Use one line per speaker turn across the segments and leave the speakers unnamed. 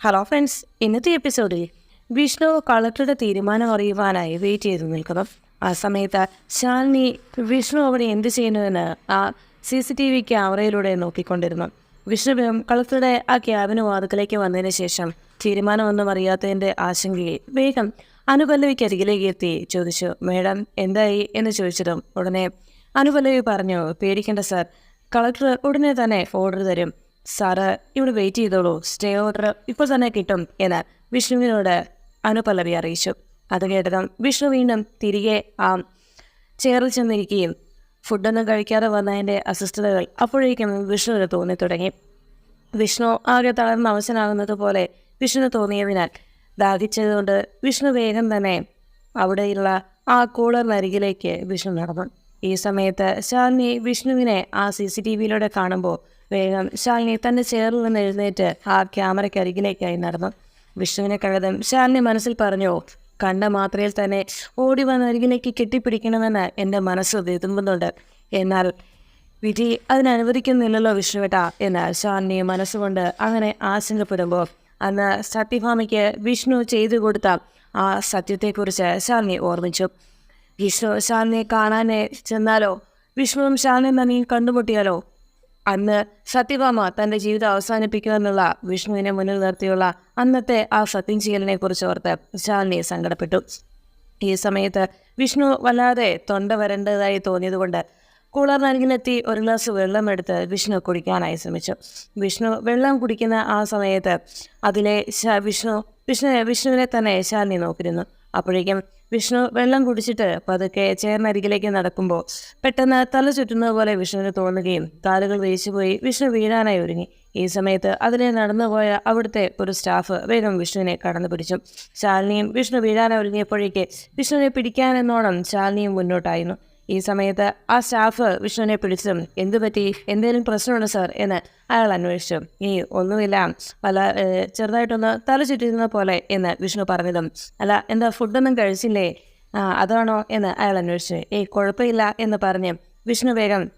Hello friends ഇന്നത്തെ എപ്പിസോഡിൽ വിഷ്ണു കളക്ടറുടെ തീരുമാനം അറിയുവാനായി വെയിറ്റ് ചെയ്തു നിൽക്കുന്നു. ആ സമയത്ത് ശാലിനി വിഷ്ണു അവിടെ എന്ത് ചെയ്യുന്നുവെന്ന് ആ സി സി ടി വി ക്യാമറയിലൂടെ നോക്കിക്കൊണ്ടിരുന്നു. വിഷ്ണു കളക്ടറുടെ ആ ക്യാബിന് വാതുക്കലേക്ക് വന്നതിന് ശേഷം തീരുമാനമൊന്നും അറിയാത്തതിന്റെ ആശങ്കയിൽ വേഗം അനുപല്ലവിക്ക് അരികിലേക്ക് എത്തി ചോദിച്ചു മേഡം എന്തായി? എന്ന് ചോദിച്ചതും ഉടനെ അനുപല്ലവി പറഞ്ഞു പേടിക്കേണ്ട സാർ കളക്ടർ ഉടനെ തന്നെ ഓർഡർ തരും. സാറ് ഇവിടെ വെയിറ്റ് ചെയ്തോളൂ. സ്റ്റേ ഓർഡർ ഇപ്പോൾ തന്നെ കിട്ടും എന്ന് വിഷ്ണുവിനോട് അനുപല്ലവി അറിയിച്ചു. അത് കേട്ടതും വിഷ്ണു വീണ്ടും തിരികെ ആ ചെയറിൽ ചെന്നിരിക്കുകയും ഫുഡൊന്നും കഴിക്കാതെ വന്നതിന്റെ അസ്വസ്ഥതകൾ അപ്പോഴേക്കും വിഷ്ണുവിന് തോന്നി തുടങ്ങി. വിഷ്ണു ആകെ തളർന്ന് അവശനാകുന്നത് പോലെ വിഷ്ണു തോന്നിയതിനാൽ ദാഹിച്ചതുകൊണ്ട് വിഷ്ണു വേഗം തന്നെ അവിടെയുള്ള ആ കൂളറിനരികിലേക്ക് വിഷ്ണു നടന്നു. ഈ സമയത്ത് ശാലിനി വിഷ്ണുവിനെ ആ സി സി ടി വിയിലൂടെ കാണുമ്പോൾ വേഗം. ശാലിനി തന്റെ ചെയറിൽ നിന്ന് എഴുന്നേറ്റ് ആ ക്യാമറയ്ക്ക് അരികിലേക്കായി നടന്നു. വിഷ്ണുവിനെ കഴുതം ശാലിനി മനസ്സിൽ പറഞ്ഞു കണ്ട മാത്രയിൽ തന്നെ ഓടി വന്ന് അരികിലേക്ക് കെട്ടിപ്പിടിക്കണമെന്ന് എന്റെ മനസ്സ് വിതുമ്പുന്നുണ്ട് എന്നാൽ വിധി അതിനനുവദിക്കുന്നില്ലല്ലോ വിഷ്ണുവേട്ട എന്ന് ശാലിനി മനസ്സുകൊണ്ട് അങ്ങനെ ആശങ്കപ്പെടുമ്പോൾ അന്ന് സത്യഭാമയ്ക്ക് വിഷ്ണു ചെയ്തു കൊടുത്ത ആ സത്യത്തെക്കുറിച്ച് ശാലിനി ഓർമ്മിച്ചു. വിഷ്ണു ശാലിനിയെ കാണാനേ ചെന്നാലോ? വിഷ്ണുവും ശാലിനിയും തന്നെ കണ്ടുമുട്ടിയാലോ? അന്ന് സത്യഭാമ തന്റെ ജീവിതം അവസാനിപ്പിക്കുമെന്നുള്ള വിഷ്ണുവിനെ മുന്നിൽ നിർത്തിയുള്ള അന്നത്തെ ആ സത്യം ചെയ്യലിനെ കുറിച്ച് ഓർത്ത് ശാലിനി സങ്കടപ്പെട്ടു. ഈ സമയത്ത് വിഷ്ണു വല്ലാതെ തൊണ്ട വരേണ്ടതായി തോന്നിയതുകൊണ്ട് കൂളറിനരികിലെത്തി ഒരു ഗ്ലാസ് വെള്ളം എടുത്ത് വിഷ്ണു കുടിക്കാനായി ശ്രമിച്ചു. വിഷ്ണു വെള്ളം കുടിക്കുന്ന ആ സമയത്ത് അതിലെ വിഷ്ണു വിഷ്ണു വിഷ്ണുവിനെ തന്നെ ശാലിനി നോക്കിയിരുന്നു. അപ്പോഴേക്കും വിഷ്ണു വെള്ളം കുടിച്ചിട്ട് പതുക്കെ ചേർന്നരികിലേക്ക് നടക്കുമ്പോൾ പെട്ടെന്ന് തല ചുറ്റുന്നത് പോലെ വിഷ്ണുവിന് തോന്നുകയും കാലുകൾ വീശിപ്പോയി വിഷ്ണു വീഴാനായി ഒരുങ്ങി. ഈ സമയത്ത് അതിനെ നടന്നുപോയ അവിടുത്തെ ഒരു സ്റ്റാഫ് വേഗം വിഷ്ണുവിനെ കടന്നു പിടിച്ചു. ശാലിനിയും വിഷ്ണു വീഴാനായി ഒരുങ്ങിയപ്പോഴേക്ക് വിഷ്ണുവിനെ പിടിക്കാനെന്നോണം ശാലിനിയും മുന്നോട്ടായിരുന്നു. ഈ സമയത്ത് ആ സ്റ്റാഫ് വിഷ്ണുവിനെ പിടിച്ചും എന്തുപറ്റി എന്തെങ്കിലും പ്രശ്നമുണ്ടോ സാർ? എന്ന് അയാൾ അന്വേഷിച്ചു. ഈ ഒന്നുമില്ല. പല ചെറുതായിട്ടൊന്ന് തല ചുറ്റിരുന്ന പോലെ എന്ന് വിഷ്ണു പറഞ്ഞതും. അല്ല എന്താ ഫുഡൊന്നും കഴിച്ചില്ലേ? അതാണോ? എന്ന് അയാൾ അന്വേഷിച്ചു. ഏയ് കുഴപ്പമില്ല എന്ന് പറഞ്ഞ് വിഷ്ണു വേഗം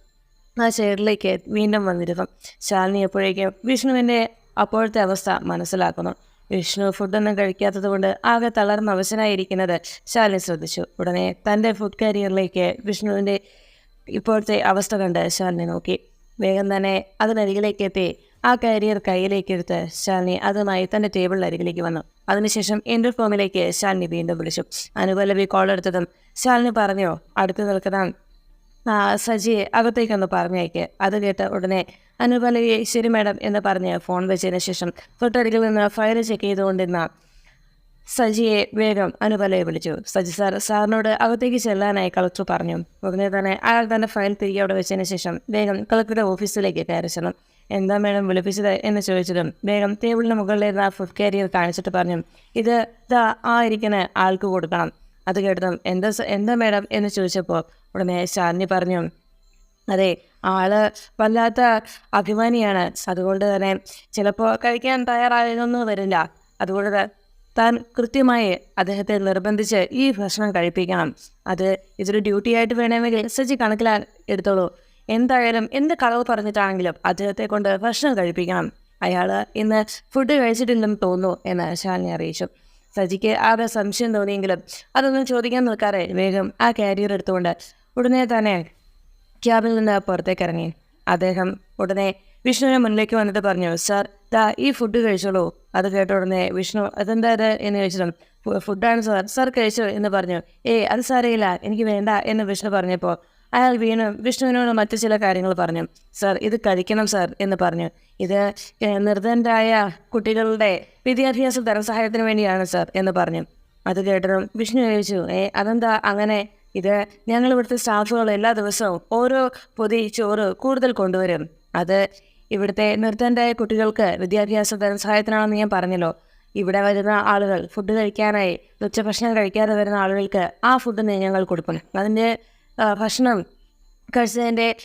ആ ചെയറിലേക്ക് വീണ്ടും വന്നിരുന്നു. ശാലിനി എപ്പോഴേക്കും വിഷ്ണുവിന്റെ അപ്പോഴത്തെ അവസ്ഥ മനസ്സിലാക്കുന്നു. വിഷ്ണു ഫുഡൊന്നും കഴിക്കാത്തത് കൊണ്ട് ആകെ തളർന്ന് അവശനായിരിക്കുന്നത് ശാലിനി ശ്രദ്ധിച്ചു. ഉടനെ തന്റെ ഫുഡ് കരിയറിലേക്ക് വിഷ്ണുവിന്റെ ഇപ്പോഴത്തെ അവസ്ഥ കണ്ട് ശാലിനി നോക്കി. വേഗം തന്നെ അതിനരികിലേക്ക് എത്തി. ആ കരിയർ കയ്യിലേക്ക് എടുത്ത് ശാലിനി അതുമായി തന്റെ ടേബിളിൽ അരികിലേക്ക് വന്നു. അതിനുശേഷം എന്റെ ഫോമിലേക്ക് ശാലിനി വീണ്ടും വിളിച്ചു. അനുപല്ലവി കോൾ എടുത്തതും ശാലിനി പറഞ്ഞോ അടുത്ത് നിൽക്കുന്ന സജിയെ അകത്തേക്കൊന്ന് പറഞ്ഞേക്ക് അത് കേട്ട് ഉടനെ അനുപലയെ ശരി മാഡം എന്ന് പറഞ്ഞ് ഫോൺ വെച്ചതിന് ശേഷം തൊട്ടരികിൽ നിന്ന് ഫയൽ ചെക്ക് ചെയ്തുകൊണ്ടിരുന്ന സജിയെ വേഗം അനുപലയെ വിളിച്ചു. സജി സാർ സാറിനോട് അകത്തേക്ക് ചെല്ലാനായി കളക്ടർ പറഞ്ഞു. ഉടനെ തന്നെ അയാൾ തന്നെ ഫയൽ തിരികെ അവിടെ വെച്ചതിന് ശേഷം വേഗം കളക്ടറുടെ ഓഫീസിലേക്ക് കയറി ചെന്നു. എന്താ മേഡം വിളിപ്പിച്ചത്? എന്ന് ചോദിച്ചതും വേഗം ടേബിളിന് മുകളിലിരുന്ന ഫുഡ് കാരിയർ കാണിച്ചിട്ട് പറഞ്ഞു ഇത് ഇതാ ആ ഇരിക്കുന്ന ആൾക്ക് കൊടുക്കണം. അത് കേട്ടതും എന്താ എന്താ മേഡം? എന്ന് ചോദിച്ചപ്പോൾ ഉടനെ ശാലിനി പറഞ്ഞു അതെ ആൾ വല്ലാത്ത അഭിമാനിയാണ്. അതുകൊണ്ട് തന്നെ ചിലപ്പോൾ കഴിക്കാൻ തയ്യാറായതൊന്നും വരില്ല. അതുകൊണ്ട് താൻ കൃത്യമായി അദ്ദേഹത്തെ നിർബന്ധിച്ച് ഈ ഭക്ഷണം കഴിപ്പിക്കണം. അത് ഇതൊരു ഡ്യൂട്ടി ആയിട്ട് വേണമെങ്കിൽ എച്ച് കണക്കിലാ എടുത്തോളൂ. എന്തായാലും എന്ത് കളവ് പറഞ്ഞിട്ടാണെങ്കിലും അദ്ദേഹത്തെ കൊണ്ട് ഭക്ഷണം കഴിപ്പിക്കണം. അയാൾ ഇന്ന് ഫുഡ് കഴിച്ചിട്ടില്ലെന്ന് തോന്നുന്നു എന്ന് ശാലിനി അറിയിച്ചു. സജിക്ക് ആകെ സംശയം തോന്നിയെങ്കിലും അതൊന്നും ചോദിക്കാൻ നിൽക്കാതെ വേഗം ആ കാരിയർ എടുത്തുകൊണ്ട് ഉടനെ തന്നെ ക്യാബിൽ നിന്ന് പുറത്തേക്ക് ഇറങ്ങി. അദ്ദേഹം ഉടനെ വിഷ്ണുവിനെ മുന്നിലേക്ക് വന്നിട്ട് പറഞ്ഞു സാർ ദാ ഈ ഫുഡ് കഴിച്ചോളൂ. അത് കേട്ട ഉടനെ വിഷ്ണു അതെന്താ ഇത് എന്ന് ചോദിച്ചിട്ടുണ്ട് "ഫു- ഫുഡാണ് സാർ. സാർ കഴിച്ചോ? എന്ന് പറഞ്ഞു. ഏയ് അത് സാരയില്ല എനിക്ക് വേണ്ട എന്ന് വിഷ്ണു പറഞ്ഞപ്പോൾ അയാൾ വീണു വിഷ്ണുവിനോട് മറ്റു ചില കാര്യങ്ങൾ പറഞ്ഞു. സാർ ഇത് കഴിക്കണം സാർ എന്ന് പറഞ്ഞു. ഇത് നിർദ്ധനരായ കുട്ടികളുടെ വിദ്യാഭ്യാസ ധനസഹായത്തിന് വേണ്ടിയാണ് സാർ എന്ന് പറഞ്ഞു. അത് കേട്ടതും വിഷ്ണു ചോദിച്ചു. ഏ അതെന്താ അങ്ങനെ ഇത് ഞങ്ങൾ ഇവിടുത്തെ സ്റ്റാഫുകൾ എല്ലാ ദിവസവും ഓരോ പൊതി ചോറ് കൂടുതൽ കൊണ്ടുവരും. അത് ഇവിടുത്തെ നിർദ്ധനരായ കുട്ടികൾക്ക് വിദ്യാഭ്യാസ ധനസഹായത്തിനാണെന്ന് ഞാൻ പറഞ്ഞല്ലോ. ഇവിടെ വരുന്ന ആളുകൾ ഫുഡ് കഴിക്കാനായി ഉച്ചഭക്ഷണം കഴിക്കാതെ വരുന്ന ആളുകൾക്ക് ആ ഫുഡ് ഞങ്ങൾ കൊടുക്കണം അതിന്റെ ഭക്ഷണം കഴിച്ചതിന്റെ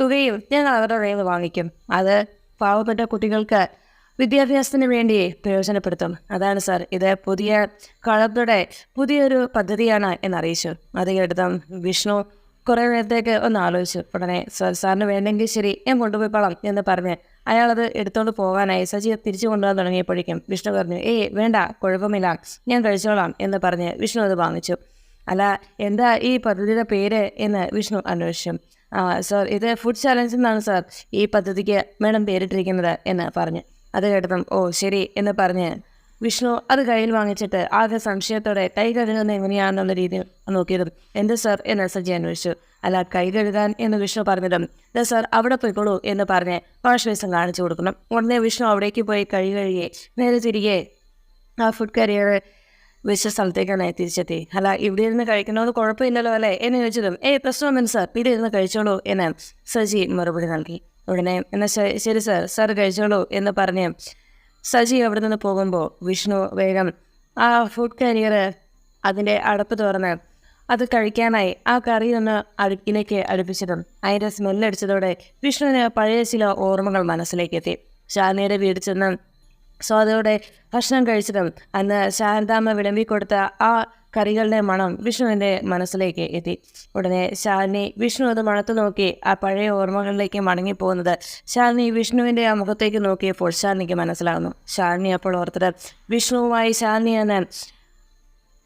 തുകയും ഞങ്ങൾ അവരുടെ കയ്യിൽ വാങ്ങിക്കും. അത് പാവപ്പെട്ട കുട്ടികൾക്ക് വിദ്യാഭ്യാസത്തിന് വേണ്ടി പ്രയോജനപ്പെടുത്തും. അതാണ് സാർ. ഇത് പുതിയ കളറുടെ പുതിയൊരു പദ്ധതിയാണ് എന്നറിയിച്ചു. അത് കേട്ടതും വിഷ്ണു കുറേ നേരത്തേക്ക് ഒന്ന് ആലോചിച്ചു. ഉടനെ സാർ സാറിന് വേണ്ടെങ്കിൽ ശരി ഞാൻ കൊണ്ടുപോയിക്കോളാം എന്ന് പറഞ്ഞ് അയാളത് എടുത്തോണ്ട് പോകാനായി സജി തിരിച്ചു കൊണ്ടുപോകാൻ തുടങ്ങിയപ്പോഴേക്കും വിഷ്ണു പറഞ്ഞു ഏയ് വേണ്ട കുഴപ്പമില്ല ഞാൻ കഴിച്ചോളാം എന്ന് പറഞ്ഞ് വിഷ്ണു അത് വാങ്ങിച്ചു. അല്ല എന്താ ഈ പദ്ധതിയുടെ പേര് എന്ന് വിഷ്ണു അന്വേഷിച്ചു. ആ സാർ ഇത് ഫുഡ് ചാലഞ്ച് എന്നാണ് സാർ ഈ പദ്ധതിക്ക് മേഡം പേരിട്ടിരിക്കുന്നത് എന്ന് പറഞ്ഞു. അത് കേട്ടതും ഓ ശരി എന്ന് പറഞ്ഞ് വിഷ്ണു അത് കയ്യിൽ വാങ്ങിച്ചിട്ട് ആകെ സംശയത്തോടെ കൈ കഴുകുന്നത് എങ്ങനെയാണെന്നുള്ള രീതിയിൽ നോക്കിയതും എന്ത് സർ? എന്ന് സജി അന്വേഷിച്ചു. അല്ല കൈ കഴുകാൻ എന്ന് വിഷ്ണു പറഞ്ഞതും ദ സർ അവിടെ പോയിക്കോളൂ എന്ന് പറഞ്ഞ് വാഷ് ബേസിൻ കാണിച്ചു കൊടുക്കണം. ഉടനെ വിഷ്ണു അവിടേക്ക് പോയി കൈ കഴുകി നേരെ തിരികെ ആ ഫുഡ് കരിയർ വെച്ച സ്ഥലത്തേക്കാണ് തിരിച്ചെത്തി. അല്ല ഇവിടെ ഇരുന്ന് കഴിക്കണമെന്ന് കുഴപ്പമില്ലല്ലോ അല്ലേ? എന്ന് ചോദിച്ചതും ഏയ് പ്രശ്നമൊന്നും സർ ഇവിടെ ഇരുന്ന് കഴിച്ചോളൂ എന്ന് സജി മറുപടി നൽകി. ഉടനെ എന്നാൽ ശ- ശരി സാർ സാർ കഴിച്ചോളൂ എന്ന് പറഞ്ഞ് സജി അവിടെ നിന്ന് പോകുമ്പോൾ വിഷ്ണു വേഗം ആ ഫുഡ് കരിയർ അതിന്റെ അടപ്പ് തുറന്ന് അത് കഴിക്കാനായി ആ കറി ഒന്ന് അടുപ്പിലേക്ക് അടുപ്പിച്ചതും അതിന്റെ സ്മെല്ലടിച്ചതോടെ വിഷ്ണുവിന് പഴയ ചില ഓർമ്മകൾ മനസ്സിലേക്ക് എത്തി. ശാലിനിയുടെ വീട് ചെന്ന് സ്വാദയോടെ ഭക്ഷണം കഴിച്ചതും അന്ന് ശാരദാമ്മ വിളമ്പി കൊടുത്ത ആ കറികളുടെ മണം വിഷ്ണുവിന്റെ മനസ്സിലേക്ക് എത്തി. ഉടനെ ശാലിനി വിഷ്ണു അത് മണത്ത് നോക്കി ആ പഴയ ഓർമ്മകളിലേക്ക് മടങ്ങിപ്പോകുന്നത്. ശാലിനി വിഷ്ണുവിന്റെ ആ മുഖത്തേക്ക് നോക്കിയപ്പോൾ ശാലിനിക്ക് മനസ്സിലാകുന്നു ശാലിനി അപ്പോൾ ഓർത്തത് വിഷ്ണുവുമായി ശാലിനി എന്ന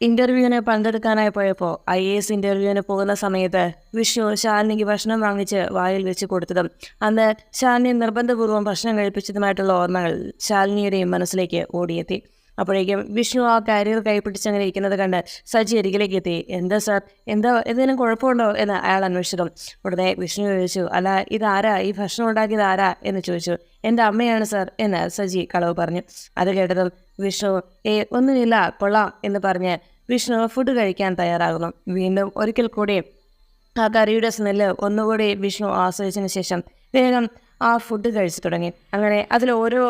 ഇന്റർവ്യൂവിന് പങ്കെടുക്കാനായി പോയപ്പോൾ ഐ എ എസ് ഇന്റർവ്യൂവിന് പോകുന്ന സമയത്ത് വിഷ്ണു ശാലിനിക്ക് ഭക്ഷണം വാങ്ങിച്ച് വായിൽ വെച്ച് കൊടുത്തതും അന്ന് ശാലിനി നിർബന്ധപൂർവം ഭക്ഷണം കഴിപ്പിച്ചതുമായിട്ടുള്ള ഓർമ്മകൾ ശാലിനിയുടെയും മനസ്സിലേക്ക് ഓടിയെത്തി. അപ്പോഴേക്കും വിഷ്ണു ആ കാരിയർ കൈപ്പിടിച്ചങ്ങനെ ഇരിക്കുന്നത് കണ്ട് സജി അരികിലേക്ക് എത്തി. എന്താ സാർ എന്താ എന്തെങ്കിലും കുഴപ്പമുണ്ടോ? എന്ന് അയാൾ അന്വേഷിച്ചതും ഉടനെ വിഷ്ണു ചോദിച്ചു അല്ല ഇതാരാ? ഈ ഭക്ഷണം ഉണ്ടാക്കിയത് ആരാ? എന്ന് ചോദിച്ചു. എന്റെ അമ്മയാണ് സാർ എന്ന് സജി കളവ് പറഞ്ഞു. അത് കേട്ടതും വിഷ്ണു ഏ ഒന്നുമില്ല കൊള്ളാം എന്ന് പറഞ്ഞ് വിഷ്ണു ഫുഡ് കഴിക്കാൻ തയ്യാറാകുന്നു. വീണ്ടും ഒരിക്കൽ കൂടി ആ കറിയുടെ സ്മെല്ല് ഒന്നുകൂടി വിഷ്ണു ആസ്വദിച്ചതിന് ശേഷം വേഗം ആ ഫുഡ് കഴിച്ചു തുടങ്ങി. അങ്ങനെ അതിൽ ഓരോ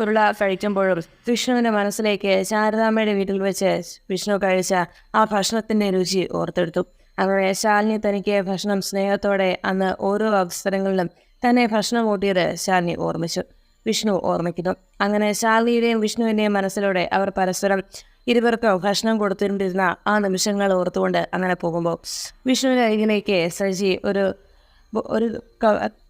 ഉരുള കഴിക്കുമ്പോഴും വിഷ്ണുവിന്റെ മനസ്സിലേക്ക് ശാരദാമ്മയുടെ വീട്ടിൽ വെച്ച് വിഷ്ണു കഴിച്ച ആ ഭക്ഷണത്തിന്റെ രുചി ഓർത്തെടുത്തു. അങ്ങനെ ശാലിനി തനിക്ക് ഭക്ഷണം സ്നേഹത്തോടെ അന്ന് ഓരോ അവസരങ്ങളിലും തന്നെ ഭക്ഷണം കൂട്ടിയത് ശാലിനി ഓർമ്മിച്ചു. വിഷ്ണു ഓർമ്മിക്കുന്നു. അങ്ങനെ ശാലിനിയുടെയും വിഷ്ണുവിന്റെയും മനസ്സിലൂടെ അവർ പരസ്പരം ഇരുവർക്കും ഭക്ഷണം കൊടുത്തിരുന്നിരുന്ന ആ നിമിഷങ്ങൾ ഓർത്തുകൊണ്ട് അങ്ങനെ പോകുമ്പോൾ വിഷ്ണുവിന്റെ അരികിലേക്ക് സജി ഒരു ഒരു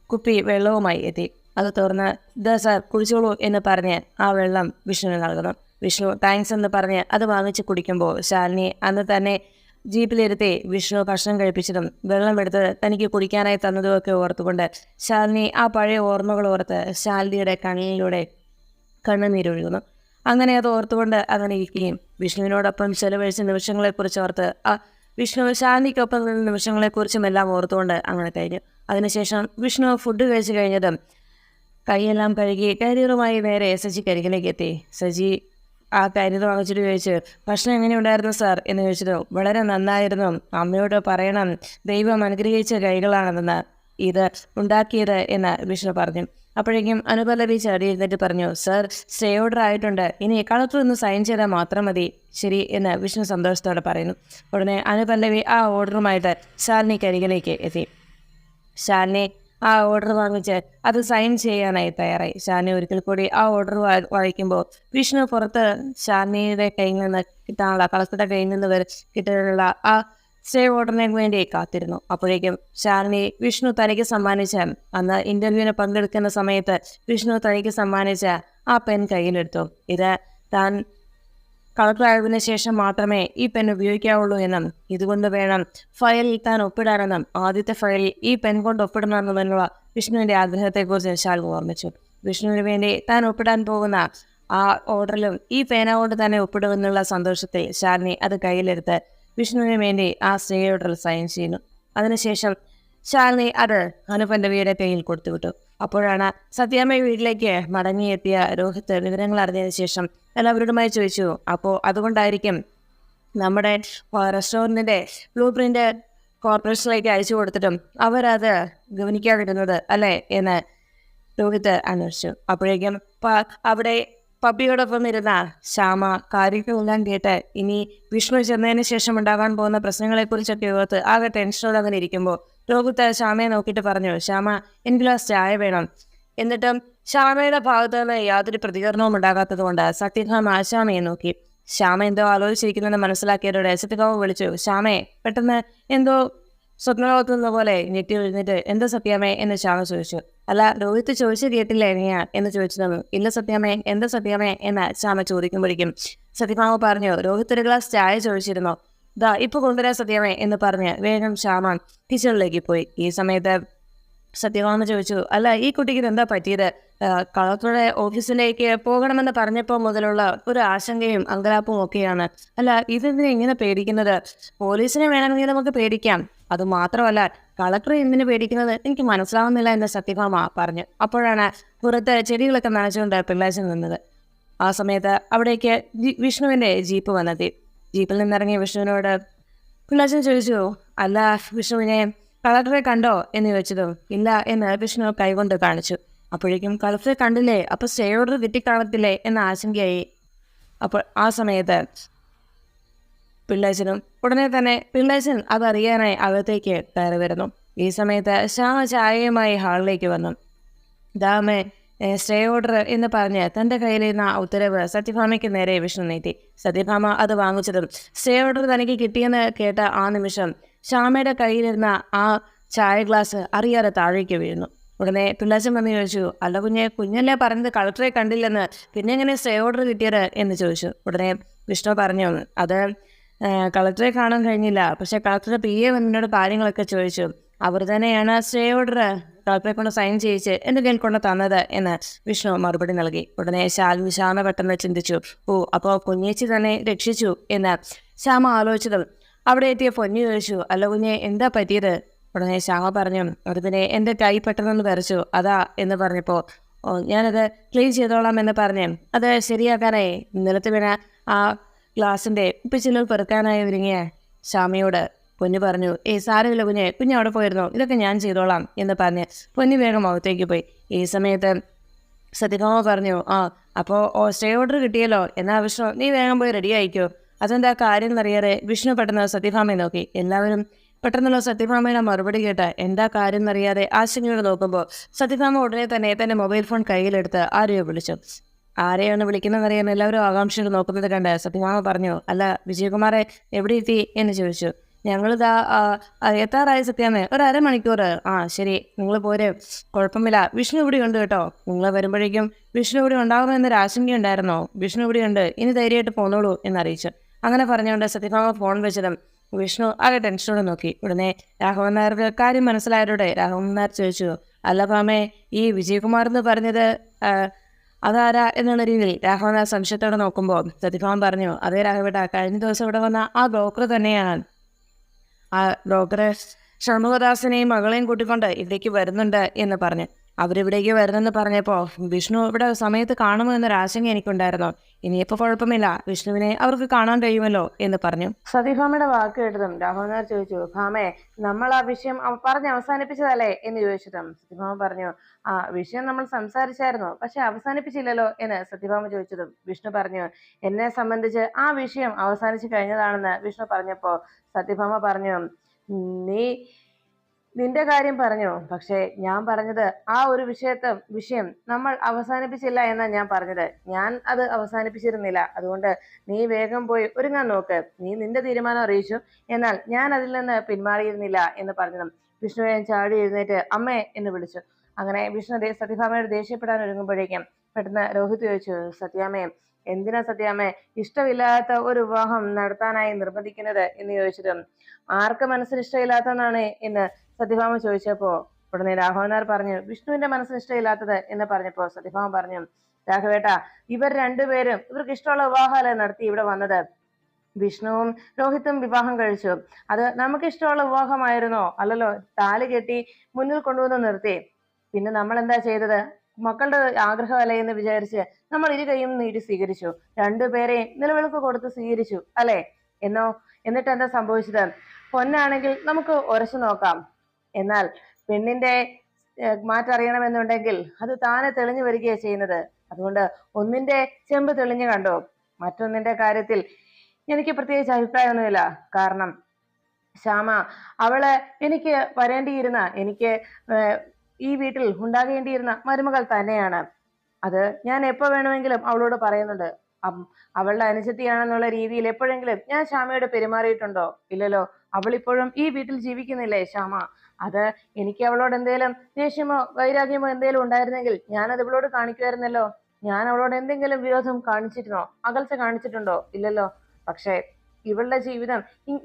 കുപ്പി വെള്ളവുമായി എത്തി. അത് തുറന്ന് ദ സാർ കുടിച്ചോളൂ എന്ന് പറഞ്ഞ് ആ വെള്ളം വിഷ്ണുവിന് നൽകുന്നു. വിഷ്ണു താങ്ക്സ് എന്ന് പറഞ്ഞ് അത് വാങ്ങിച്ച് കുടിക്കുമ്പോൾ ശാലിനി അന്ന് തന്നെ ജീപ്പിലിരുത്തി വിഷ്ണു ഭക്ഷണം കഴിപ്പിച്ചതും വെള്ളമെടുത്ത് തനിക്ക് കുടിക്കാനായി തന്നതും ഒക്കെ ഓർത്തുകൊണ്ട് ശാലിനി ആ പഴയ ഓർമ്മകൾ ഓർത്ത് ശാലിനിയുടെ കണ്ണിലൂടെ കണ്ണുനീരൊഴുകുന്നു. അങ്ങനെ അത് ഓർത്തുകൊണ്ട് അങ്ങനെ ഇരിക്കുകയും വിഷ്ണുവിനോടൊപ്പം ചെലവഴിച്ച നിമിഷങ്ങളെക്കുറിച്ച് ഓർത്ത് ആ വിഷ്ണു ശാലിനിക്കൊപ്പം നിമിഷങ്ങളെക്കുറിച്ചും എല്ലാം ഓർത്തുകൊണ്ട് അങ്ങനെ കഴിഞ്ഞു. അതിനുശേഷം വിഷ്ണു ഫുഡ് കഴിച്ചു കഴിഞ്ഞതും കൈയെല്ലാം കഴുകി കരിയറുമായി നേരെ സജി കരികിലേക്ക് എത്തി. സജി ആ കരിയർ വാങ്ങിച്ചിട്ട് ചോദിച്ചു ഭക്ഷണം എങ്ങനെ ഉണ്ടായിരുന്നു സാർ? എന്ന് ചോദിച്ചത് വളരെ നന്നായിരുന്നു. അമ്മയോട് പറയണം ദൈവം അനുഗ്രഹിച്ച കൈകളാണെന്ന് ഇത് ഉണ്ടാക്കിയത് എന്ന് വിഷ്ണു പറഞ്ഞു. അപ്പോഴേക്കും അനുപല്ലവി ചാടി എഴുന്നേറ്റ് പറഞ്ഞു സർ സ്റ്റേ ഓർഡർ ആയിട്ടുണ്ട്. ഇനി കളക്ടർ ഒന്ന് സൈൻ ചെയ്താൽ മാത്രം മതി. ശരി എന്ന് വിഷ്ണു സന്തോഷത്തോടെ പറയുന്നു. ഉടനെ അനുപല്ലവി ആ ഓർഡറുമായിട്ട് ശാലിനി കരികിലേക്ക് എത്തി. ഷാലിനെ ആ ഓർഡർ വാങ്ങിച്ച് അത് സൈൻ ചെയ്യാനായി തയ്യാറായി. ഷാനി ഒരിക്കൽ കൂടി ആ ഓർഡർ വായിക്കുമ്പോൾ വിഷ്ണു പുറത്ത് ഷാനിയുടെ കയ്യിൽ നിന്ന് കിട്ടാനുള്ള കളക്ടറുടെ കയ്യിൽ നിന്ന് വരെ കിട്ടാനുള്ള ആ സ്റ്റേ ഓർഡറിന് വേണ്ടി കാത്തിരുന്നു. അപ്പോഴേക്കും ഷാനി വിഷ്ണു തനിക്ക് സമ്മാനിച്ച അന്ന് ഇന്റർവ്യൂവിന് പങ്കെടുക്കുന്ന സമയത്ത് വിഷ്ണു തനിക്ക് സമ്മാനിച്ച ആ പെൻ കയ്യിലെടുത്തു. ഇത് താൻ കളക്ടർ ആയതിനു ശേഷം മാത്രമേ ഈ പെൻ ഉപയോഗിക്കാവുള്ളൂ എന്നും ഇതുകൊണ്ട് വേണം ഫയൽ താൻ ഒപ്പിടാനെന്നും ആദ്യത്തെ ഫയലിൽ ഈ പെൻ കൊണ്ട് ഒപ്പിടണമെന്നുള്ള വിഷ്ണുവിന്റെ ആഗ്രഹത്തെക്കുറിച്ച് ശാൽ ഓർമ്മിച്ചു. വിഷ്ണുവിന് വേണ്ടി താൻ ഒപ്പിടാൻ പോകുന്ന ആ ഓർഡറിലും ഈ പേന കൊണ്ട് തന്നെ ഒപ്പിടുമെന്നുള്ള സന്തോഷത്തിൽ ശാലിനി അത് കയ്യിലെടുത്ത് വിഷ്ണുവിന് വേണ്ടി ആ ഓർഡറിൽ സൈൻ ചെയ്യുന്നു. അതിനുശേഷം ശാലിനി അത് അനുപല്ലവിയുടെ കയ്യിൽ കൊടുത്തുവിട്ടു. അപ്പോഴാണ് സത്യാമ്മ വീട്ടിലേക്ക് മടങ്ങിയെത്തിയ രോഹിത് വിവരങ്ങൾ അറിഞ്ഞതിന് ശേഷം എല്ലാവരോടുമായി ചോദിച്ചു അപ്പോൾ അതുകൊണ്ടായിരിക്കും നമ്മുടെ റെസ്റ്റോറന്റിന്റെ ബ്ലൂ പ്രിന്റ് കോർപ്പറേഷനിലേക്ക് അയച്ചു കൊടുത്തിട്ടും അവരത് ഗവനിക്കാതിരുന്നത് അല്ലേ? എന്ന് രോഹിത് അന്വേഷിച്ചു. അപ്പോഴേക്കും അവിടെ പപ്പിയോടൊപ്പം ഇരുന്ന ശ്യാമ കാര്യങ്ങളെല്ലാം കേട്ട് ഇനി വിഷ്ണു ചെന്നതിന് ശേഷം ഉണ്ടാകാൻ പോകുന്ന പ്രശ്നങ്ങളെക്കുറിച്ചൊക്കെ ഓർത്ത് ആകെ ടെൻഷനോട് അങ്ങനെ ഇരിക്കുമ്പോൾ രോഹിത് ശ്യാമയെ നോക്കിയിട്ട് പറഞ്ഞു ശ്യാമ എനിക്ക് ഗ്ലാസ് ചായ വേണം. എന്നിട്ടും ശ്യാമയുടെ ഭാഗത്ത് നിന്ന് യാതൊരു പ്രതികരണവും ഉണ്ടാകാത്തത് കൊണ്ട് സത്യഭാമ ശ്യാമയെ നോക്കി. ശ്യാമ എന്തോ ആലോചിച്ചിരിക്കുന്നെന്ന് മനസ്സിലാക്കിയതോടെ സത്യഭാമ വിളിച്ചു ശ്യാമയെ പെട്ടെന്ന് എന്തോ സ്വപ്നലോകത്തു നിന്ന പോലെ ഞെട്ടി ഒഴിഞ്ഞിട്ട് എന്തോ സത്യാമേ? എന്ന് ശ്യാമ ചോദിച്ചു. അല്ല രോഹിത് ചോദിച്ചു കേട്ടില്ല എങ്ങനെയാ എന്ന് ചോദിച്ചത് ഇല്ല സത്യാമേ എന്താ സത്യാമേ? എന്ന് ശ്യാമ ചോദിക്കുമ്പോഴേക്കും സത്യഭാമ പറഞ്ഞു രോഹിത് ഒരു ഗ്ലാസ് ചായ ചോദിച്ചിരുന്നോ? ദാ ഇപ്പൊ കൊണ്ടുവരാൻ സത്യമേ എന്ന് പറഞ്ഞ് വേഗം ശ്യാമ കിച്ചണിലേക്ക് പോയി. ഈ സമയത്ത് സത്യഭാമ ചോദിച്ചു അല്ല ഈ കുട്ടിക്ക് എന്താ പറ്റിയത്? കളക്ടറുടെ ഓഫീസിലേക്ക് പോകണമെന്ന് പറഞ്ഞപ്പോൾ മുതലുള്ള ഒരു ആശങ്കയും അങ്കലാപ്പും ഒക്കെയാണ്. അല്ല ഇതെന്തിനാ ഇങ്ങനെ പേടിക്കുന്നത്? പോലീസിനെ വേണമെങ്കിൽ നമുക്ക് പേടിക്കാം. അത് മാത്രമല്ല കളക്ടർ എന്തിനു പേടിക്കുന്നത്? എനിക്ക് മനസ്സിലാവുന്നില്ല എന്ന് സത്യഭാമ പറഞ്ഞു. അപ്പോഴാണ് പുറത്ത് ചെടികളൊക്കെ നനച്ചുകൊണ്ട് പിള്ളേച്ചൻ നിന്നത്. ആ സമയത്ത് അവിടേക്ക് വിഷ്ണുവിന്റെ ജീപ്പ് വന്നെത്തി. ജീപ്പിൽ നിന്നിറങ്ങിയ വിഷ്ണുവിനോട് പിള്ളേച്ചൻ ചോദിച്ചു അല്ല വിഷ്ണുവിനെ കളക്ടറെ കണ്ടോ? എന്ന് ചോദിച്ചതോ ഇല്ല എന്ന് വിഷ്ണു കൈകൊണ്ട് കാണിച്ചു. അപ്പോഴേക്കും കളക്ടറെ കണ്ടില്ലേ? അപ്പൊ സ്റ്റേ ഓർഡർ തെറ്റിക്കാണത്തില്ലേ? എന്ന ആശങ്കയായി. അപ്പോൾ ആ സമയത്ത് പിള്ളേച്ചനും ഉടനെ തന്നെ പിള്ളേച്ചൻ അതറിയാനായി അകത്തേക്ക് കയറി വരുന്നു. ഈ സമയത്ത് ശ്യാമ ചായയുമായി ഹാളിലേക്ക് വന്നു. ദാമേ സ്റ്റേ ഓർഡർ എന്ന് പറഞ്ഞ് തന്റെ കയ്യിലിരുന്ന ഉത്തരവ് സത്യഭാമയ്ക്ക് നേരെ വിഷ്ണു നീട്ടി. സത്യഭാമ അത് വാങ്ങിച്ചതും സ്റ്റേ ഓർഡർ തനിക്ക് കിട്ടിയെന്ന് കേട്ട ആ നിമിഷം ശ്യാമയുടെ കയ്യിലിരുന്ന ആ ചായ ഗ്ലാസ് അറിയാതെ താഴേക്ക് വീഴുന്നു. ഉടനെ പിള്ളാച്ചൻ വന്ന് ചോദിച്ചു അല്ല കുഞ്ഞെ കുഞ്ഞല്ലേ പറഞ്ഞത് കളക്ടറെ കണ്ടില്ലെന്ന്? പിന്നെ എങ്ങനെ സ്റ്റേ ഓർഡർ കിട്ടിയത്? എന്ന് ചോദിച്ചു. ഉടനെ വിഷ്ണു പറഞ്ഞു അത് കളക്ടറെ കാണാൻ കഴിഞ്ഞില്ല. പക്ഷേ കളക്ടറെ പി എ എന്നോട് കാര്യങ്ങളൊക്കെ ചോദിച്ചു. അവർ തന്നെയാണ് ഓർഡർ കളക്ടറെ കൊണ്ട് സൈൻ ചെയ്യിച്ച് എന്റെ കയ്യിൽ കൊണ്ട് തന്നത് എന്ന് വിഷ്ണു മറുപടി നൽകി. ഉടനെ ശാലു ശ്യാമ പെട്ടെന്ന് ചിന്തിച്ചു. ഓ അപ്പോൾ കുഞ്ഞേച്ചി തന്നെ രക്ഷിച്ചു എന്ന് ശ്യാമ ആലോചിച്ചതും അവിടെ എത്തിയ പൊന്നു ചോദിച്ചു അല്ല കുഞ്ഞെ എന്താ പറ്റിയത്? ഉടനെ ശ്യാമ പറഞ്ഞു അത് പിന്നെ എന്റെ കൈ പെട്ടെന്നൊന്ന് വരച്ചു അതാ എന്ന് പറഞ്ഞപ്പോൾ ഓ ഞാനത് ക്ലീൻ ചെയ്തോളാം എന്ന് പറഞ്ഞു അത് ശരിയാക്കാനായി നിലത്ത് വീണ ആ ഗ്ലാസിന്റെ ഉപ്പിച്ചില്ലിൽ പെറുക്കാനായി ഒരുങ്ങിയ ശ്യാമയോട് പൊന്നു പറഞ്ഞു ഏ സാരമില്ല കുഞ്ഞെ കുഞ്ഞ് അവിടെ പോയിരുന്നോ ഇതൊക്കെ ഞാൻ ചെയ്തോളാം എന്ന് പറഞ്ഞ് പൊന്നു വേഗം അകത്തേക്ക് പോയി. ഈ സമയത്ത് സത്യഭാമ പറഞ്ഞു ആ അപ്പോൾ സ്റ്റേ ഓർഡർ കിട്ടിയല്ലോ എന്നാ വിഷ്ണു നീ വേഗം പോയി റെഡി ആയിക്കോ. അതെന്താ കാര്യം എന്നറിയാതെ വിഷ്ണു പെട്ടെന്ന് സത്യഭാമയെ നോക്കി. എല്ലാവരും പെട്ടെന്നുള്ള സത്യഭാമയുടെ മറുപടി കേട്ട എന്താ കാര്യം എന്നറിയാതെ ആശങ്കയോട് നോക്കുമ്പോൾ സത്യഭാമ ഉടനെ തന്നെ തന്റെ മൊബൈൽ ഫോൺ കയ്യിലെടുത്ത് ആരെയോ വിളിച്ചു. ആരെയാണ് വിളിക്കുന്നതെന്നറിയാൻ എല്ലാവരും ആകാംക്ഷയോട് നോക്കുന്നത് കണ്ട് സത്യഭാമ പറഞ്ഞു. അല്ല വിജയകുമാറെ എവിടെ എത്തി എന്ന് ചോദിച്ചു. ഞങ്ങളിതാ എത്താറായ സത്യാമേ ഒരു അരമണിക്കൂർ ആ ശരി നിങ്ങൾ പോരെ. കുഴപ്പമില്ല. വിഷ്ണു ഇവിടെ ഉണ്ട് കേട്ടോ. നിങ്ങൾ വരുമ്പോഴേക്കും വിഷ്ണു ഇവിടെ ഉണ്ടാകുമെന്നൊരു ആശങ്കയുണ്ടായിരുന്നോ വിഷ്ണു ഇവിടെ ഉണ്ട്. ഇനി ധൈര്യമായിട്ട് പോന്നോളൂ എന്നറിയിച്ചു. അങ്ങനെ പറഞ്ഞുകൊണ്ട് സത്യഭാമ ഫോൺ വെച്ചതും വിഷ്ണു ആകെ ടെൻഷനോടെ നോക്കി. ഉടനെ രാഘവൻ നായർക്ക് കാര്യം മനസ്സിലായതോടെ രാഘവൻ നായർ ചോദിച്ചു അല്ല ഭാമേ ഈ വിജയകുമാർ എന്ന് പറഞ്ഞത് അതാരാ എന്നുള്ള രീതിയിൽ രാഘവൻ നായർ സംശയത്തോടെ നോക്കുമ്പോൾ സത്യഭാമൻ പറഞ്ഞു അതേ രാഘവേട്ട കഴിഞ്ഞ ദിവസം ഇവിടെ വന്ന ആ ബ്രോക്കർ തന്നെയാണ്. ആ ഡോക്ടറെ ഷൺമുഖദാസിനെയും മകളെയും കൂട്ടിക്കൊണ്ട് ഇവിടേക്ക് വരുന്നുണ്ട് എന്ന് പറഞ്ഞു. അവരിവിടേക്ക് വരുന്നെന്ന് പറഞ്ഞപ്പോൾ വിഷ്ണു ഇവിടെ സമയത്ത് കാണുമോ എന്നൊരു ആശങ്ക എനിക്കുണ്ടായിരുന്നു. ഇനിയിപ്പോൾ കുഴപ്പമില്ല. വിഷ്ണുവിനെ അവർക്ക് കാണാൻ കഴിയുമല്ലോ എന്ന് പറഞ്ഞു. സതിഭാമയുടെ വാക്ക് കേട്ടതും രാഹുൽനാർ ചോദിച്ചു ഭാമേ നമ്മൾ ആ വിഷയം പറഞ്ഞ് അവസാനിപ്പിച്ചതല്ലേ? എന്ന് ചോദിച്ചതും സതിഭാമ പറഞ്ഞു ആ വിഷയം നമ്മൾ സംസാരിച്ചായിരുന്നു പക്ഷെ അവസാനിപ്പിച്ചില്ലല്ലോ? എന്ന് സത്യഭാമ ചോദിച്ചതും വിഷ്ണു പറഞ്ഞു എന്നെ സംബന്ധിച്ച് ആ വിഷയം അവസാനിച്ചു കഴിഞ്ഞതാണെന്ന് വിഷ്ണു പറഞ്ഞപ്പോൾ സത്യഭാമ പറഞ്ഞു നീ നിന്റെ കാര്യം പറഞ്ഞു? പക്ഷേ ഞാൻ പറഞ്ഞത് ആ ഒരു വിഷയത്തെ വിഷയം നമ്മൾ അവസാനിപ്പിച്ചില്ല എന്നാ ഞാൻ പറഞ്ഞത്. ഞാൻ അത് അവസാനിപ്പിച്ചിരുന്നില്ല. അതുകൊണ്ട് നീ വേഗം പോയി ഒരുങ്ങാൻ നോക്ക്. നീ നിന്റെ തീരുമാനം അറിയിച്ചു. എന്നാൽ ഞാൻ അതിൽ നിന്ന് പിന്മാറിയിരുന്നില്ല എന്ന് പറഞ്ഞു വിഷ്ണുവേൻ ചാടി എഴുന്നേറ്റ് അമ്മേ എന്ന് വിളിച്ചു. അങ്ങനെ വിഷ്ണു സത്യഭാമയോട് ദേഷ്യപ്പെടാൻ ഒരുങ്ങുമ്പോഴേക്കും പെട്ടെന്ന് രോഹിത് ചോദിച്ചു സത്യാമ്മേ എന്തിനാ സത്യാമ്മേ? ഇഷ്ടമില്ലാത്ത ഒരു വിവാഹം നടത്താനായി നിർബന്ധിക്കുന്നത്? എന്ന് ചോദിച്ചതും ആർക്ക് മനസ്സിന് ഇഷ്ടമില്ലാത്തതാണ് എന്ന് സത്യഭാമ ചോദിച്ചപ്പോ ഉടനെ രാഘവനാർ പറഞ്ഞു വിഷ്ണുവിന്റെ മനസ്സിന് ഇഷ്ടമില്ലാത്തത് എന്ന് പറഞ്ഞപ്പോ സത്യഭാമ പറഞ്ഞു രാഘവേട്ട ഇവർ രണ്ടുപേരും ഇവർക്ക് ഇഷ്ടമുള്ള വിവാഹമല്ലേ നടത്തി ഇവിടെ വന്നത്? വിഷ്ണുവും രോഹിത്തും വിവാഹം കഴിച്ചു. അത് നമുക്ക് ഇഷ്ടമുള്ള വിവാഹമായിരുന്നോ? അല്ലല്ലോ താലി കെട്ടി മുന്നിൽ കൊണ്ടുവന്ന് നിർത്തി. പിന്നെ നമ്മൾ എന്താ ചെയ്തത്? മക്കളുടെ ആഗ്രഹമല്ലേ എന്ന് വിചാരിച്ച് നമ്മൾ ഇരു കൈയും നീട്ടി സ്വീകരിച്ചു. രണ്ടുപേരെയും നിലവിളക്ക് കൊടുത്ത് സ്വീകരിച്ചു അല്ലേ? എന്നോ എന്നിട്ട് എന്താ സംഭവിച്ചത്? പൊന്നാണെങ്കിൽ നമുക്ക് ഉരച്ചു നോക്കാം. എന്നാൽ പെണ്ണിന്റെ മാറ്ററിയണമെന്നുണ്ടെങ്കിൽ അത് താനെ തെളിഞ്ഞു വരികയാണ് ചെയ്യുന്നത്. അതുകൊണ്ട് ഒന്നിന്റെ ചെമ്പ് തെളിഞ്ഞു കണ്ടോ? മറ്റൊന്നിന്റെ കാര്യത്തിൽ എനിക്ക് പ്രത്യേകിച്ച് അഭിപ്രായമൊന്നുമില്ല. കാരണം ശ്യാമ അവൾ എനിക്ക് വരേണ്ടിയിരുന്ന എനിക്ക് ഈ വീട്ടിൽ ഉണ്ടാകേണ്ടിയിരുന്ന മരുമകൾ തന്നെയാണ്. അത് ഞാൻ എപ്പോ വേണമെങ്കിലും അവളോട് പറയുന്നുണ്ട്.
അവളുടെ അനുജത്തിയാണെന്നുള്ള രീതിയിൽ എപ്പോഴെങ്കിലും ഞാൻ ശ്യാമയോട് പെരുമാറിയിട്ടുണ്ടോ? ഇല്ലല്ലോ. അവളിപ്പോഴും ഈ വീട്ടിൽ ജീവിക്കുന്നില്ലേ ശ്യാമ? അത് എനിക്ക് അവളോട് എന്തെങ്കിലും ദേഷ്യമോ വൈരാഗ്യമോ എന്തെങ്കിലും ഉണ്ടായിരുന്നെങ്കിൽ ഞാനത് ഇവളോട് കാണിക്കുമായിരുന്നല്ലോ ഞാൻ അവളോട് എന്തെങ്കിലും വിരോധം കാണിച്ചിരുന്നോ? അകൽച്ച കാണിച്ചിട്ടുണ്ടോ? ഇല്ലല്ലോ. പക്ഷേ ഇവളുടെ ജീവിതം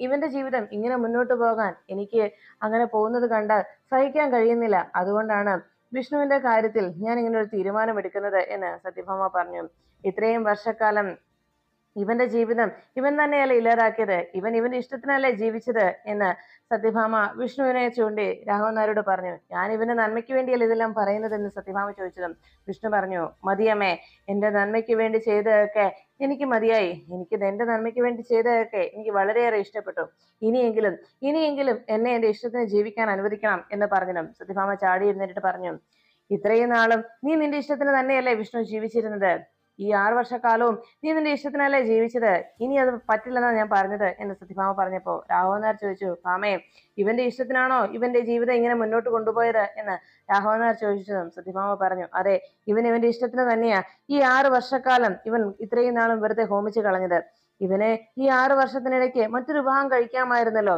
ഇവന്റെ ജീവിതം ഇങ്ങനെ മുന്നോട്ട് പോകാൻ എനിക്ക് അങ്ങനെ പോകുന്നത് കണ്ട് സഹിക്കാൻ കഴിയുന്നില്ല. അതുകൊണ്ടാണ് വിഷ്ണുവിന്റെ കാര്യത്തിൽ ഞാൻ ഇങ്ങനെ ഒരു തീരുമാനം എടുക്കുന്നത് എന്ന് സത്യഭാമ പറഞ്ഞു. ഇത്രയും വർഷക്കാലം ഇവന്റെ ജീവിതം ഇവൻ തന്നെയല്ലേ ഇല്ലാതാക്കിയത്? ഇവൻ ഇവന്റെ ഇഷ്ടത്തിനല്ലേ ജീവിച്ചത്? എന്ന് സത്യഭാമ വിഷ്ണുവിനെ ചൂണ്ടി രാഘവൻ നായരോട് പറഞ്ഞു. ഞാൻ ഇവന്റെ നന്മയ്ക്ക് വേണ്ടിയല്ലേ ഇതെല്ലാം പറയുന്നത് എന്ന് സത്യഭാമ ചോദിച്ചതും വിഷ്ണു പറഞ്ഞു. മതിയമ്മേ എന്റെ നന്മയ്ക്ക് വേണ്ടി ചെയ്തതൊക്കെ എനിക്ക് മതിയായി. എനിക്ക് എന്റെ നന്മയ്ക്ക് വേണ്ടി ചെയ്തതൊക്കെ എനിക്ക് വളരെയേറെ ഇഷ്ടപ്പെട്ടു. ഇനിയെങ്കിലും ഇനിയെങ്കിലും എന്നെ എന്റെ ഇഷ്ടത്തിന് ജീവിക്കാൻ അനുവദിക്കണം എന്ന് പറഞ്ഞു സത്യഭാമ ചാടി പറഞ്ഞു. ഇത്രയും നാളും നീ നിന്റെ ഇഷ്ടത്തിന് തന്നെയല്ലേ വിഷ്ണു ജീവിച്ചിരുന്നത്? ഈ ആറ് വർഷക്കാലവും നീ നിന്റെ ഇഷ്ടത്തിനല്ലേ ജീവിച്ചത്? ഇനി അത് പറ്റില്ലെന്നാണ് ഞാൻ പറഞ്ഞത് എന്ന് സത്യഭാമ പറഞ്ഞപ്പോ രാഘവനാർ ചോദിച്ചു പാമേ ഇവന്റെ ഇഷ്ടത്തിനാണോ ഇവന്റെ ജീവിതം ഇങ്ങനെ മുന്നോട്ട് കൊണ്ടുപോയത്? എന്ന് രാഘവനാർ ചോദിച്ചതും സത്യഭാമ പറഞ്ഞു അതെ ഇവൻ ഇവന്റെ ഇഷ്ടത്തിന് തന്നെയാ. ഈ ആറ് വർഷക്കാലം ഇവൻ ഇത്രയും നാളും വെറുതെ ഹോമിച്ച് കളഞ്ഞത്. ഇവനെ ഈ ആറ് വർഷത്തിനിടയ്ക്ക് മറ്റൊരു വിവാഹം കഴിക്കാമായിരുന്നല്ലോ.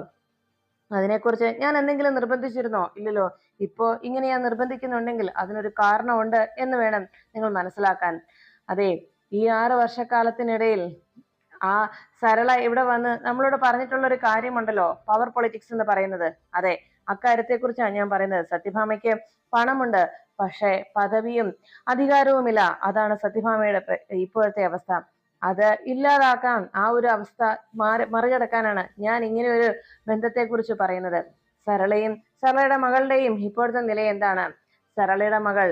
അതിനെക്കുറിച്ച് ഞാൻ എന്തെങ്കിലും നിർബന്ധിച്ചിരുന്നോ? ഇല്ലല്ലോ. ഇപ്പോ ഇങ്ങനെ ഞാൻ നിർബന്ധിക്കുന്നുണ്ടെങ്കിൽ അതിനൊരു കാരണമുണ്ട് എന്ന് വേണം നിങ്ങൾ മനസ്സിലാക്കാൻ. അതെ ഈ ആറ് വർഷക്കാലത്തിനിടയിൽ ആ സരള ഇവിടെ വന്ന് നമ്മളോട് പറഞ്ഞിട്ടുള്ള ഒരു കാര്യമുണ്ടല്ലോ പവർ പൊളിറ്റിക്സ് എന്ന് പറയുന്നത്. അതെ അക്കാര്യത്തെക്കുറിച്ചാണ് ഞാൻ പറയുന്നത്. സത്യഭാമയ്ക്ക് പണമുണ്ട് പക്ഷേ പദവിയും അധികാരവുമില്ല. അതാണ് സത്യഭാമയുടെ ഇപ്പോഴത്തെ അവസ്ഥ. അത് ഇല്ലാതാക്കാൻ ആ ഒരു അവസ്ഥ മാറി മറികടക്കാനാണ് ഞാൻ ഇങ്ങനെ ഒരു ബന്ധത്തെക്കുറിച്ച് പറയുന്നത്. സരളയും സരളയുടെ മകളുടെയും ഇപ്പോഴത്തെ നില എന്താണ്? സരളയുടെ മകൾ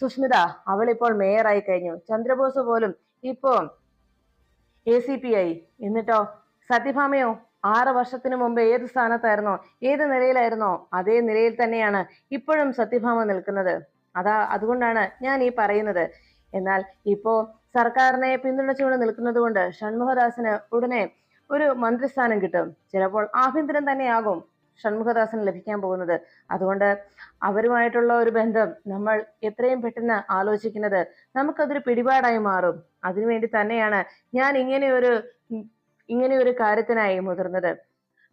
സുഷ്മിത അവളിപ്പോൾ മേയറായി കഴിഞ്ഞു. ചന്ദ്രബോസ് പോലും ഇപ്പോ എ സി പി ആയി എന്നിട്ടോ സത്യഭാമയോ ആറ് വർഷത്തിന് മുമ്പ് ഏത് സ്ഥാനത്തായിരുന്നോ ഏത് നിലയിലായിരുന്നോ അതേ നിലയിൽ തന്നെയാണ് ഇപ്പോഴും സത്യഭാമ നിൽക്കുന്നത്. അതാ അതുകൊണ്ടാണ് ഞാൻ ഈ പറയുന്നത്. എന്നാൽ ഇപ്പോ സർക്കാരിനെ പിന്തുണച്ചുകൊണ്ട് നിൽക്കുന്നത് കൊണ്ട് ഷൺമുഖദാസിന് ഉടനെ ഒരു മന്ത്രിസ്ഥാനം കിട്ടും. ചിലപ്പോൾ ആഭ്യന്തരം തന്നെയാകും. ഷൺമുഖദാസിന് ലഭിക്കാൻ പോകുന്നത്. അതുകൊണ്ട് അവരുമായിട്ടുള്ള ഒരു ബന്ധം നമ്മൾ എത്രയും പെട്ടെന്ന് ആലോചിക്കുന്നത് നമുക്കതൊരു പിടിപാടായി മാറും. അതിനുവേണ്ടി തന്നെയാണ് ഞാൻ ഇങ്ങനെ ഒരു ഇങ്ങനെ ഒരു കാര്യത്തിനായി മുതിർന്നത്.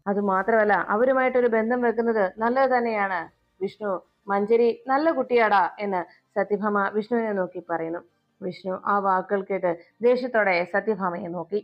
അത് മാത്രമല്ല അവരുമായിട്ടൊരു ബന്ധം വെക്കുന്നത് നല്ലത് തന്നെയാണ്. വിഷ്ണു മഞ്ചരി നല്ല കുട്ടിയാടാ എന്ന് സത്യഭാമ വിഷ്ണുവിനെ നോക്കി പറയുന്നു. വിഷ്ണു ആ വാക്കുകൾ കേട്ട് ദേഷ്യത്തോടെ സത്യഭാമയെ നോക്കി.